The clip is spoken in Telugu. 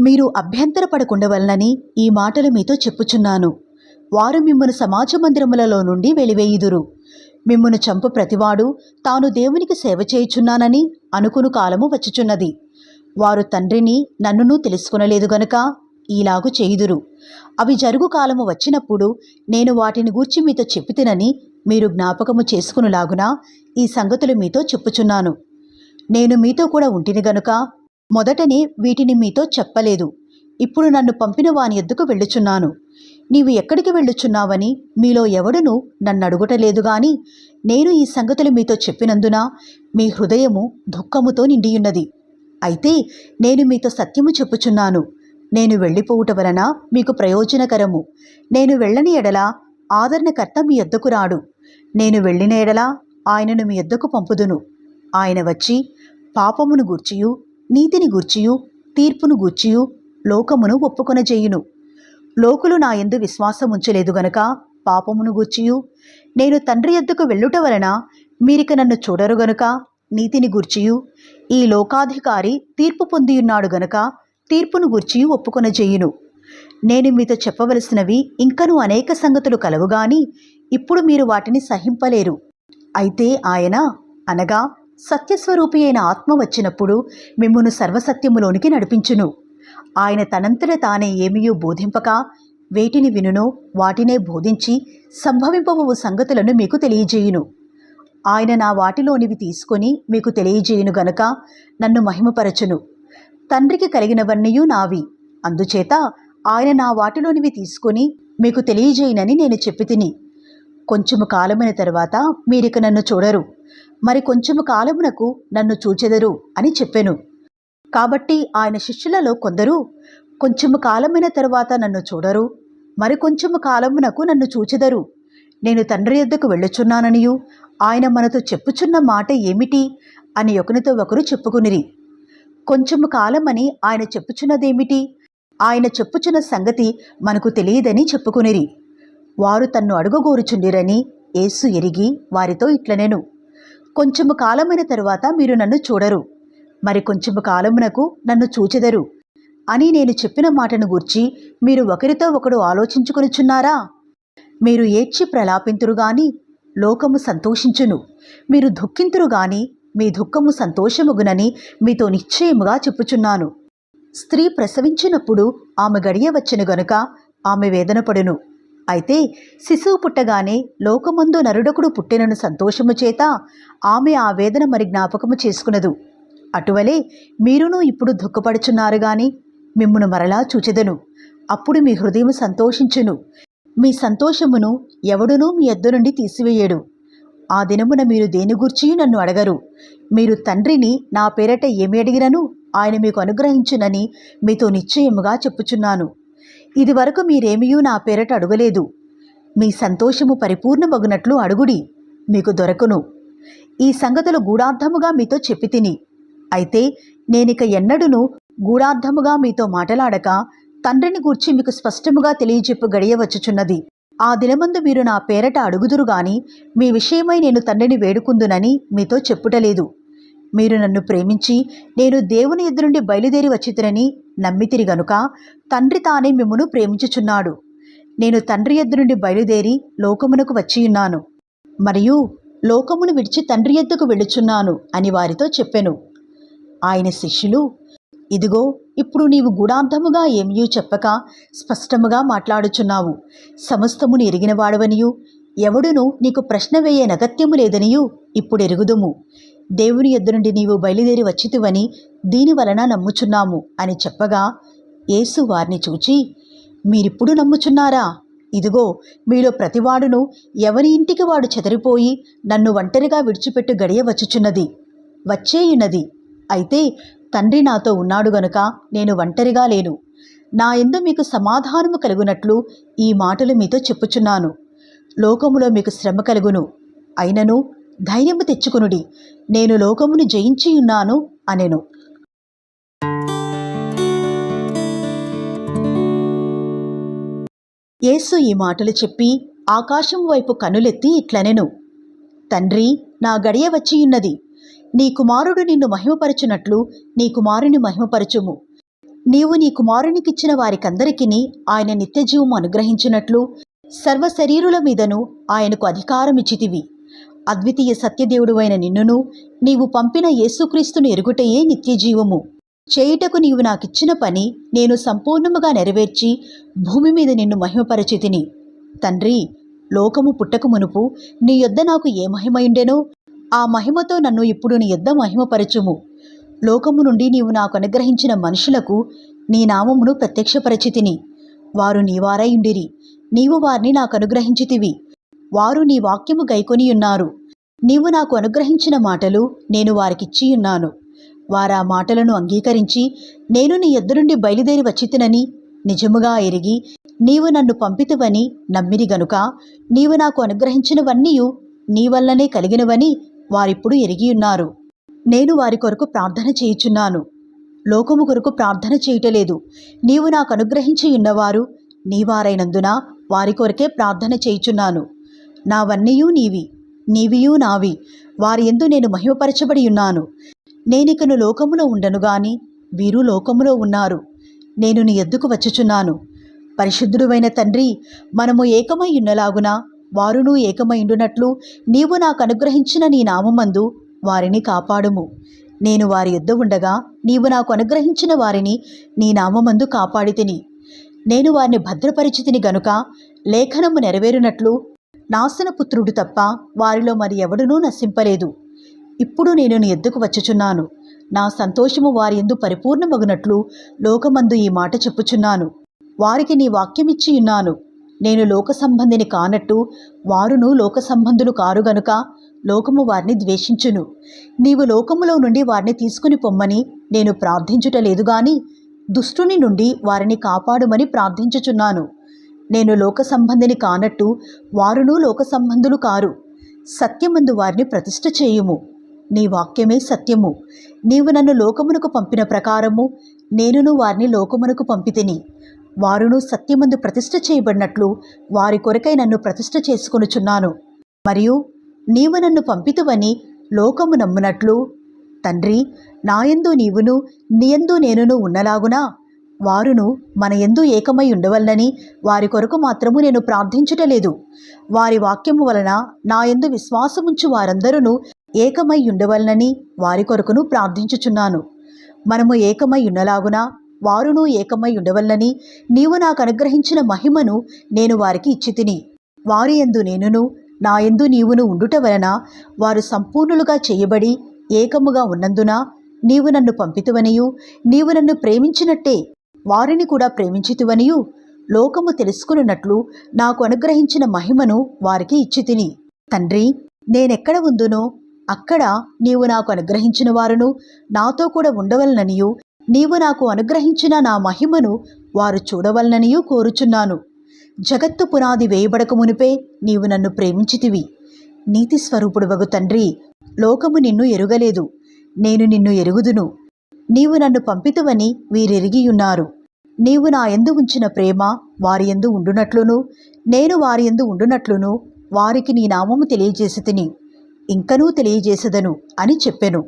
మీరు అభ్యంతరపడకుండవలనని ఈ మాటలు మీతో చెప్పుచున్నాను. వారు మిమ్మను సమాజ మందిరములలో నుండి వెలివేయుదురు. మిమ్మును చంపు ప్రతివాడు తాను దేవునికి సేవ చేయుచున్నానని అనుకును కాలము వచ్చుచున్నది. వారు తండ్రిని నన్నును తెలుసుకునలేదు గనుక ఈలాగు చేయుదురు. అవి జరుగు కాలము వచ్చినప్పుడు నేను వాటిని గూర్చి మీతో చెప్పితినని మీరు జ్ఞాపకము చేసుకునులాగున ఈ సంగతులు మీతో చెప్పుచున్నాను. నేను మీతో కూడా ఉంటిని గనుక మొదటనే వీటిని మీతో చెప్పలేదు. ఇప్పుడు నన్ను పంపిన వాని ఎద్దుకు వెళ్ళుచున్నాను. నీవు ఎక్కడికి వెళ్ళుచున్నావని మీలో ఎవడును నన్ను అడుగుటలేదు గాని నేను ఈ సంగతులు మీతో చెప్పినందున మీ హృదయము దుఃఖముతో నిండియున్నది. అయితే నేను మీతో సత్యము చెప్పుచున్నాను. నేను వెళ్ళిపోవుట వలన మీకు ప్రయోజనకరము. నేను వెళ్ళని ఎడల ఆదరణకర్త మీ ఎద్దకు రాడు. నేను వెళ్ళిన ఎడల ఆయనను మీ ఎద్దకు పంపుదును. ఆయన వచ్చి పాపమును గూర్చియు నీతిని గూర్చియు తీర్పును గూర్చియు లోకమును ఒప్పుకొనజేయును. లోకులు నా ఎందు విశ్వాసం ఉంచలేదు గనుక పాపమును గూర్చియు. నేను తండ్రి ఎద్దుకు వెళ్ళుట వలన మీరిక నన్ను చూడరు గనుక నీతిని గూర్చియు. ఈ లోకాధికారి తీర్పు పొందియున్నాడు గనక తీర్పును గూర్చియు ఒప్పుకొనజేయును. నేను మీతో చెప్పవలసినవి ఇంకను అనేక సంగతులు కలవుగాని ఇప్పుడు మీరు వాటిని సహింపలేరు. అయితే ఆయన అనగా సత్యస్వరూపి అయిన ఆత్మ వచ్చినప్పుడు మిమ్మును సర్వసత్యములోనికి నడిపించును. ఆయన తనంతట తానే ఏమియో బోధింపక వేటిని వినునో వాటినే బోధించి సంభవింపవు సంగతులను మీకు తెలియజేయును. ఆయన నా వాటిలోనివి తీసుకొని మీకు తెలియజేయును గనుక నన్ను మహిమపరచును. తండ్రికి కలిగినవన్నీయూ నావి. అందుచేత ఆయన నా వాటిలోనివి తీసుకొని మీకు తెలియజేయనని నేను చెప్పి తిని కొంచెము కాలమైన తర్వాత మీరిక నన్ను చూడరు. మరి కొంచెము కాలమునకు నన్ను చూచెదరు అని చెప్పెను. కాబట్టి ఆయన శిష్యులలో కొందరు కొంచెము కాలమైన తరువాత నన్ను చూడరు మరి కొంచెము కాలమునకు నన్ను చూచెదరు. నేను తండ్రి యొద్దకు వెళ్ళుచున్నాననియు ఆయన మనతో చెప్పుచున్న మాట ఏమిటి అని ఒకరితో ఒకరు చెప్పుకునిరి. కొంచెము కాలమని ఆయన చెప్పుచున్నదేమిటి? ఆయన చెప్పుచున్న సంగతి మనకు తెలియదని చెప్పుకునిరి. వారు తన్ను అడుగుగోరుచుండిరని యేసు ఎరిగి వారితో ఇట్లనెను కొంచెము కాలమైన తరువాత మీరు నన్ను చూడరు మరి కొంచెము కాలమునకు నన్ను చూచెదరు అని నేను చెప్పిన మాటను గూర్చి మీరు ఒకరితో ఒకడు ఆలోచించుకొనిచున్నారా? మీరు ఏడ్చి ప్రలాపింతురు గాని లోకము సంతోషించును. మీరు దుఃఖింతురు గాని మీ దుఃఖము సంతోషముగునని మీతో నిశ్చయముగా చెప్పుచున్నాను. స్త్రీ ప్రసవించినప్పుడు ఆమె గడియ వచ్చెను గనుక ఆమె వేదనపడును అయితే శిశువు పుట్టగానే లోకమందు నరుడకుడు పుట్టినను సంతోషము చేత ఆమె ఆ వేదన మరి జ్ఞాపకము చేసుకునదు. అటువలే మీరును ఇప్పుడు దుఃఖపడుచున్నారు గాని మిమ్మును మరలా చూచెదను. అప్పుడు మీ హృదయం సంతోషించును. మీ సంతోషమును ఎవడునూ మీ ఎద్దు నుండి తీసివేయడు. ఆ దినమున మీరు దేని గూర్చి నన్ను అడగరు. మీరు తండ్రిని నా పేరట ఏమి అడిగినను? ఆయన మీకు అనుగ్రహించునని మీతో నిశ్చయముగా చెప్పుచున్నాను. ఇదివరకు మీరేమియూ నా పేరట అడుగలేదు. మీ సంతోషము పరిపూర్ణమగునట్లు అడుగుడి మీకు దొరకును. ఈ సంగతులు గూఢార్థముగా మీతో చెప్పి తిని. అయితే నేనిక ఎన్నడూను గూఢార్థముగా మీతో మాటలాడక తండ్రిని గూర్చి మీకు స్పష్టముగా తెలియజెప్పు గడియవచ్చుచున్నది. ఆ దినమందు మీరు నా పేరట అడుగుదురు గాని మీ విషయమై నేను తండ్రిని వేడుకుందునని మీతో చెప్పుటలేదు. మీరు నన్ను ప్రేమించి నేను దేవుని ఎదురుండి బయలుదేరి వచ్చితునని నమ్మితిరి గనుక తండ్రి తానే మిమ్మును ప్రేమించుచున్నాడు. నేను తండ్రి ఎద్దు నుండి బయలుదేరి లోకమునకు వచ్చియున్నాను. మరియు లోకమును విడిచి తండ్రి ఎద్దుకు వెళ్ళుచున్నాను అని వారితో చెప్పెను. ఆయన శిష్యులు ఇదిగో ఇప్పుడు నీవు గూఢార్థముగా ఏమియూ చెప్పక స్పష్టముగా మాట్లాడుచున్నావు. సమస్తమును ఎరిగినవాడవనియు ఎవడును నీకు ప్రశ్న వేయే నగత్యము లేదనియు. ఇప్పుడు ఎరుగుదుము. దేవుని ఎద్దు నుండి నీవు బయలుదేరి వచ్చితివని దీని వలన నమ్ముచున్నాము అని చెప్పగా యేసు వారిని చూచి మీరిప్పుడు నమ్ముచున్నారా? ఇదిగో మీలో ప్రతివాడును ఎవరి ఇంటికి వాడు చెదరిపోయి నన్ను ఒంటరిగా విడిచిపెట్టు గడియ వచ్చుచున్నది వచ్చేయున్నది అయితే తండ్రి నాతో ఉన్నాడు గనుక నేను ఒంటరిగా లేను. నా ఎందు మీకు సమాధానము కలుగునట్లు ఈ మాటలు మీతో చెప్పుచున్నాను. లోకములో మీకు శ్రమ కలుగును. అయినను ధైర్యము తెచ్చుకునుడి. నేను లోకమును జయించి ఉన్నాను అనెను. యేసు ఈ మాటలు చెప్పి ఆకాశం వైపు కనులెత్తి ఇట్లనెను. తండ్రి నా గడియ వచ్చియున్నది నీ కుమారుడు నిన్ను మహిమపరచునట్లు నీ కుమారుని మహిమపరచుము. నీవు నీ కుమారునికిచ్చిన వారికందరికిని ఆయన నిత్యజీవము అనుగ్రహించినట్లు సర్వ శరీరుల మీదను ఆయనకు అధికారమిచ్చితివి. అద్వితీయ సత్యదేవుడువైన నిన్నును నీవు పంపిన యేసుక్రీస్తును ఎరుగుటయే నిత్యజీవము. చేయుటకు నీవు నాకిచ్చిన పని నేను సంపూర్ణముగా నెరవేర్చి భూమి మీద నిన్ను మహిమపరచితిని. తండ్రి లోకము పుట్టక మునుపు నీ యొద్ద నాకు ఏ మహిమయుండెనో ఆ మహిమతో నన్ను ఇప్పుడు నీ యొద్ద మహిమపరచుము. లోకము నుండి నీవు నాకు అనుగ్రహించిన మనుషులకు నీ నామమును ప్రత్యక్షపరచితిని. వారు నీవారై ఉండిరి. నీవు వారిని నాకు అనుగ్రహించితివి వారు నీ వాక్యము గైకొనియున్నారు నీవు నాకు అనుగ్రహించిన మాటలు నేను వారికిచ్చియున్నాను వారా మాటలను అంగీకరించి నేను నీ ఎద్దునుండి బయలుదేరి వచ్చితినని నిజముగా ఎరిగి నీవు నన్ను పంపితువని నమ్మిరి గనుక నీవు నాకు అనుగ్రహించినవన్నీయు నీ వల్లనే కలిగినవని వారిప్పుడు ఎరిగియున్నారు నేను వారి కొరకు ప్రార్థన చేయుచున్నాను. లోకము కొరకు ప్రార్థన చేయటలేదు. నీవు నాకు అనుగ్రహించి ఉన్నవారు నీవారైనందున వారి కొరకే ప్రార్థన చేయుచున్నాను. నావన్నీయూ నీవి నీవియూ నావి. వారి ఎందు నేను మహిమపరచబడి ఉన్నాను. నేనికను లోకములో ఉండను గాని వీరు లోకములో ఉన్నారు. నేను నీ ఎద్దుకు వచ్చుచున్నాను. పరిశుద్ధుడువైన తండ్రి మనము ఏకమై ఉన్నలాగున? వారును ఏకమైండునట్లు నీవు నాకు అనుగ్రహించిన నీ నామమందు వారిని కాపాడుము. నేను వారి యుద్ధ ఉండగా నీవు నాకు అనుగ్రహించిన వారిని నీ నామమందు కాపాడితిని. నేను వారిని భద్రపరిచితిని గనుక లేఖనము నెరవేరునట్లు నాశనపుత్రుడు తప్ప వారిలో మరి ఎవడునూ నశింపలేదు. ఇప్పుడు నేను నీ ఎద్దుకు వచ్చుచున్నాను. నా సంతోషము వారి ఎందు పరిపూర్ణమగునట్లు లోకమందు ఈ మాట చెప్పుచున్నాను. వారికి నీ వాక్యమిచ్చి ఉన్నాను. నేను లోక సంబంధిని కానట్టు వారును లోక సంబంధులు కారు గనుక లోకము వారిని ద్వేషించును. నీవు లోకములో నుండి వారిని తీసుకుని పొమ్మని నేను ప్రార్థించుట లేదు గాని దుష్టుని నుండి వారిని కాపాడుమని ప్రార్థించుచున్నాను. నేను లోక సంబంధిని కానట్టు వారును లోక సంబంధులు కారు. సత్యమందు వారిని ప్రతిష్ఠ చేయుము. నీ వాక్యమే సత్యము. నీవు నన్ను లోకమునకు పంపిన ప్రకారము నేనును వారిని లోకమునకు పంపితిని. వారును సత్యమందు ప్రతిష్ఠ చేయబడినట్లు వారి కొరకై నన్ను ప్రతిష్ఠ చేసుకొనుచున్నాను. మరియు నీవు నన్ను పంపితువని లోకము నమ్మునట్లు. తండ్రి నాయందు నీవును నీయందు నేనును ఉన్నలాగునా? వారును మన ఎందు ఏకమై ఉండవల్లని వారి కొరకు మాత్రము నేను ప్రార్థించటలేదు. వారి వాక్యము వలన నా యందు విశ్వాసముంచు వారందరూ ఏకమై ఉండవలనని వారి కొరకును ప్రార్థించుచున్నాను. మనము ఏకమై ఉన్నలాగున వారును ఏకమై ఉండవల్లని నీవు నాకు అనుగ్రహించిన మహిమను నేను వారికి ఇచ్చితిని. వారి ఎందు నేనును నా యందు నీవును ఉండుట వలన వారు సంపూర్ణులుగా చేయబడి ఏకముగా ఉన్నందున నీవు నన్ను పంపితువనియు నీవు నన్ను ప్రేమించినట్టే వారిని కూడా ప్రేమించితివనియు. లోకము తెలుసుకున్నట్లు నాకు అనుగ్రహించిన మహిమను వారికి ఇచ్చి తిని. తండ్రి నేనెక్కడ ఉందునో అక్కడ నీవు నాకు అనుగ్రహించిన వారును నాతో కూడా ఉండవలననియు. నీవు నాకు అనుగ్రహించిన నా మహిమను వారు చూడవలననియూ కోరుచున్నాను. జగత్తు పునాది వేయబడక మునిపే నీవు నన్ను ప్రేమించితివి. నీతి స్వరూపుడు వగు తండ్రి లోకము నిన్ను ఎరుగలేదు. నేను నిన్ను ఎరుగుదును. నీవు నన్ను పంపితువని వీరెరిగియున్నారు. నీవు నా ఎందు ఉంచిన ప్రేమ వారి ఎందు ఉండునట్లును నేను వారి ఎందు ఉండునట్లును వారికి నీ నామము తెలియజేసి తిని ఇంకనూ తెలియజేసెదను అని చెప్పెను.